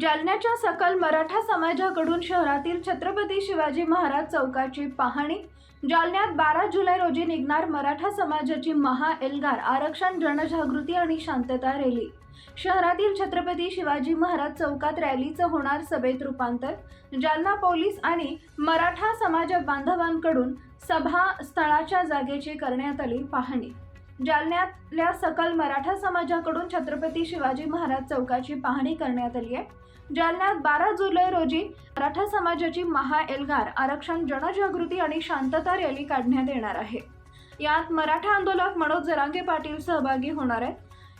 जालन्याच्या सकल मराठा समाजाकडून शहरातील छत्रपती शिवाजी महाराज चौकाची पाहणी. जालन्यात बारा जुलै रोजी निघणार मराठा समाजाची महा एल्गार आरक्षण जनजागृती आणि शांतता रॅली. शहरातील छत्रपती शिवाजी महाराज चौकात रॅलीचं होणार सभेत रूपांतर. जालना पोलीस आणि मराठा समाज बांधवांकडून सभा स्थळाच्या जागेची करण्यात आली पाहणी. जालन्यातल्या सकल मराठा समाजाकडून छत्रपती शिवाजी महाराज चौकाची पाहणी करण्यात आली आहे. जालन्यात बारा जुलै रोजी मराठा समाजाची महा एल्गार आरक्षण जनजागृती आणि शांतता रॅली काढण्यात येणार आहे. यात मराठा आंदोलक मनोज जरांगे पाटील सहभागी होणार आहेत.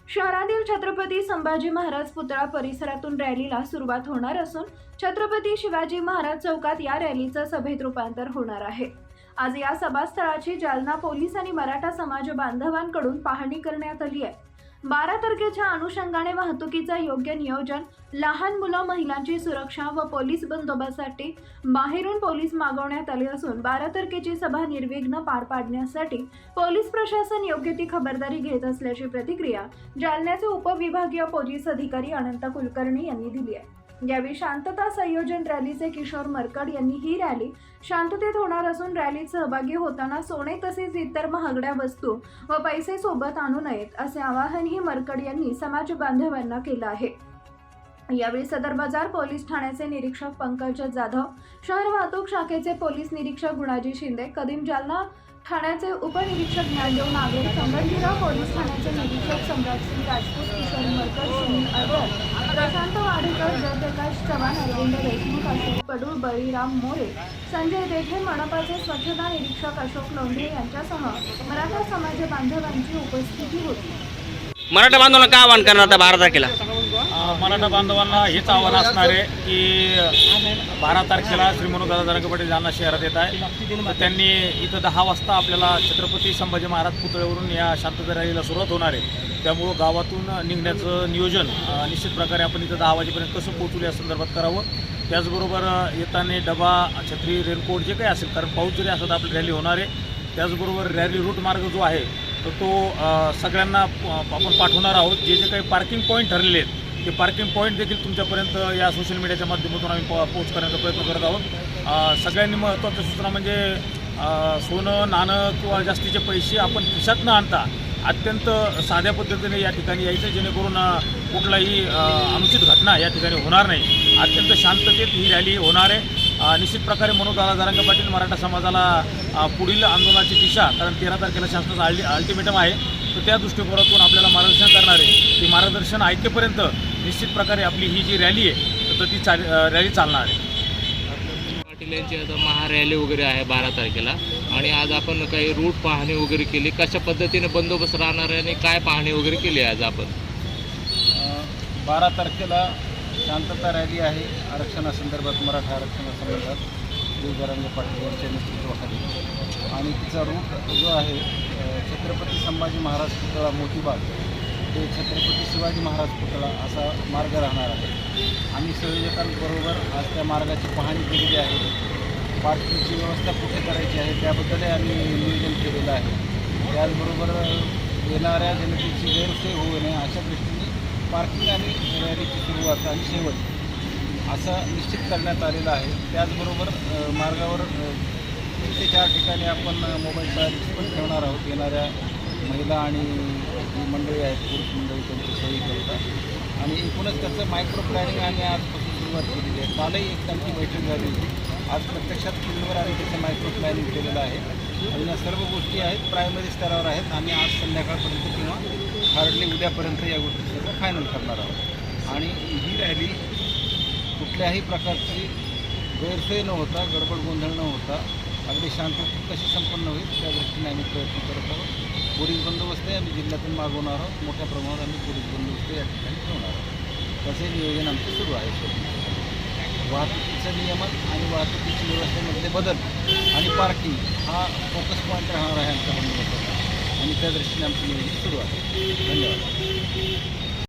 शहरातील छत्रपती संभाजी महाराज पुतळा परिसरातून रॅलीला सुरुवात होणार असून छत्रपती शिवाजी महाराज चौकात या रॅलीचं सभेत रूपांतर होणार आहे. आज या सभास्थळाची जालना पोलीस आणि मराठा समाज बांधवांकडून पाहणी करण्यात आली आहे. बारा तारखेच्या अनुषंगाने वाहतुकीचं योग्य नियोजन लहान मुलं महिलांची सुरक्षा व पोलीस बंदोबस्तासाठी बाहेरून पोलीस मागवण्यात आले असून बारा तारखेची सभा निर्विघ्न पार पाडण्यासाठी पोलीस प्रशासन योग्य ती खबरदारी घेत असल्याची प्रतिक्रिया जालन्याचे उपविभागीय पोलीस अधिकारी अनंत कुलकर्णी यांनी दिली आहे. यावेळी शांतता संयोजन रॅलीचे किशोर मरकड यांनी ही रॅली शांततेत होणार असून रॅलीत सहभागी होताना सोने तसेच इतर महागड्या वस्तू व पैसे सोबत आणू नयेत असे आवाहनही मरकड यांनी समाज बांधवांना केलं आहे. यावेळी सदर बाजार पोलीस ठाण्याचे निरीक्षक पंकज जाधव शहर वाहतूक शाखेचे पोलीस निरीक्षक गुणाजी शिंदे कदीम जालना ठाण्याचे उपनिरीक्षक ज्ञानदेव नागरे संगमनेर पोलीस ठाण्याचे निरीक्षक सम्राटसिंग राजपूत किशोर मरकर सुनील अडवळ प्रशांत वाडेकर जयप्रकाश चव्हाण अरविंद देशमुख अशोक कडू बळीराम मोरे संजय देठे मनपाचे स्वच्छता निरीक्षक अशोक लोंढे यांच्यासह मराठा समाज बांधवांची उपस्थिती होती. मराठा बांधवांना काय आवाहन करणार आता बारा तारखेला मराठा बांधवांना हेच आव्हान असणार आहे की बारा तारखेला श्री दादा जरांगे पाटील जालना शहरात येत आहे. त्यांनी इथं दहा वाजता आपल्याला छत्रपती संभाजी महाराज पुतळ्यावरून या शांतता रॅलीला सुरुवात होणार आहे. त्यामुळं गावातून निघण्याचं नियोजन निश्चित प्रकारे आपण इथं दहा वाजेपर्यंत कसं पोहोचू या संदर्भात करावं त्याचबरोबर येताना डबा छत्री रेनकोट जे काही असेल कारण पाऊस जरी असला तर आपली रॅली होणार आहे. त्याचबरोबर रॅली रूट मार्ग जो आहे तर तो सगळ्यांना आपण पाठवणार आहोत. जे जे काही पार्किंग पॉईंट ठरलेले आहेत ते पार्किंग पॉईंट देखील तुमच्यापर्यंत या सोशल मीडियाच्या माध्यमातून आम्ही पो पोच करण्याचा प्रयत्न करत आहोत. सगळ्यांनी महत्त्वाच्या सूचना म्हणजे सोनं नाणं किंवा जास्तीचे पैसे आपण खिशात न आणता अत्यंत साध्या पद्धतीने या ठिकाणी यायचं जेणेकरून कुठलाही अनुचित घटना या ठिकाणी होणार नाही. अत्यंत शांततेत ही रॅली होणार आहे. निश्चित प्रकारे मनोज दादा पाटील मराठा समाजाला पुढील आंदोलनाची दिशा कारण तेरा तारखेला शासनाचा अल्टिमेटम आहे. तर त्या दृष्टिकोनातून आपल्याला मार्गदर्शन करणार आहे ते मार्गदर्शन ऐकेपर्यंत निश्चित प्रकारे आपली ही जी रॅली आहे तर ती चाल रॅली चालणार आहे. पाटील यांची आता महारॅली वगैरे आहे बारा तारखेला. आणि आज आपण काही रूट पाहणी वगैरे केली. कशा पद्धतीने बंदोबस्त राहणार आहे आणि काय पाहणी वगैरे केली आज आपण? बारा तारखेला शांतता रॅली आहे आरक्षणासंदर्भात मराठा आरक्षणासंदर्भात. देवजरांगे पाटील यांच्या नेतृत्वाखाली. आणि तिचा रूट जो आहे छत्रपती संभाजी महाराज पुतळा मोतीबाग. ते छत्रपती शिवाजी महाराज पुतळा असा मार्ग राहणार आहे. आम्ही संयोजकांबरोबर आज त्या मार्गाची पाहणी केलेली आहे. पार्किंगची व्यवस्था कुठे करायची आहे त्याबद्दलही आम्ही नियोजन केलेलं आहे. त्याचबरोबर येणाऱ्या जनतेची गैरसोय होऊ नये अशा दृष्टीने पार्किंग आणि रॅलीची सुरुवात आणि शेवट असं निश्चित करण्यात आलेलं आहे. त्याचबरोबर मार्गावर तीन ते चार ठिकाणी आपण मोबाईल चार्ज पण ठेवणार आहोत येणाऱ्या महिला आणि जी मंडळी आहेत पुरुष मंडळी त्यांची सोयी करतात. आणि एकूणच त्याचं मायक्रो प्लॅनिंग आम्ही आजपासून सुरुवात केलेली आहे. कालही एक त्यांची बैठक झाली होती. आज प्रत्यक्षात फील्डवर आम्ही त्याचं मायक्रो प्लॅनिंग केलेलं आहे. आणि या सर्व गोष्टी आहेत प्रायमरी स्तरावर आहेत. आम्ही आज संध्याकाळपर्यंत किंवा हार्डली उद्यापर्यंत या गोष्टी सगळं फायनल करणार आहोत. आणि ही रॅली कुठल्याही प्रकारची गैरसोय न होता गडबड गोंधळ न होता अगदी शांततेत कशी संपन्न होईल त्या दृष्टीने आम्ही प्रयत्न करत आहोत. पोलीस आहे. आम्ही जिल्ह्यातून मागवणार आहोत. मोठ्या प्रमाणात आम्ही पोलीस बंदोबस्त या ठिकाणी ठेवणार आहोत. तसे नियोजन आमचं सुरू आहे. वाहतुकीचं नियमन आणि वाहतुकीची व्यवस्थेमधले बदल आणि पार्किंग हा फोकस पॉईंट राहणार आहे आमच्या बंदोबस्ताचा. आणि त्या दृष्टीने आमचं नियोजन सुरू आहे. धन्यवाद.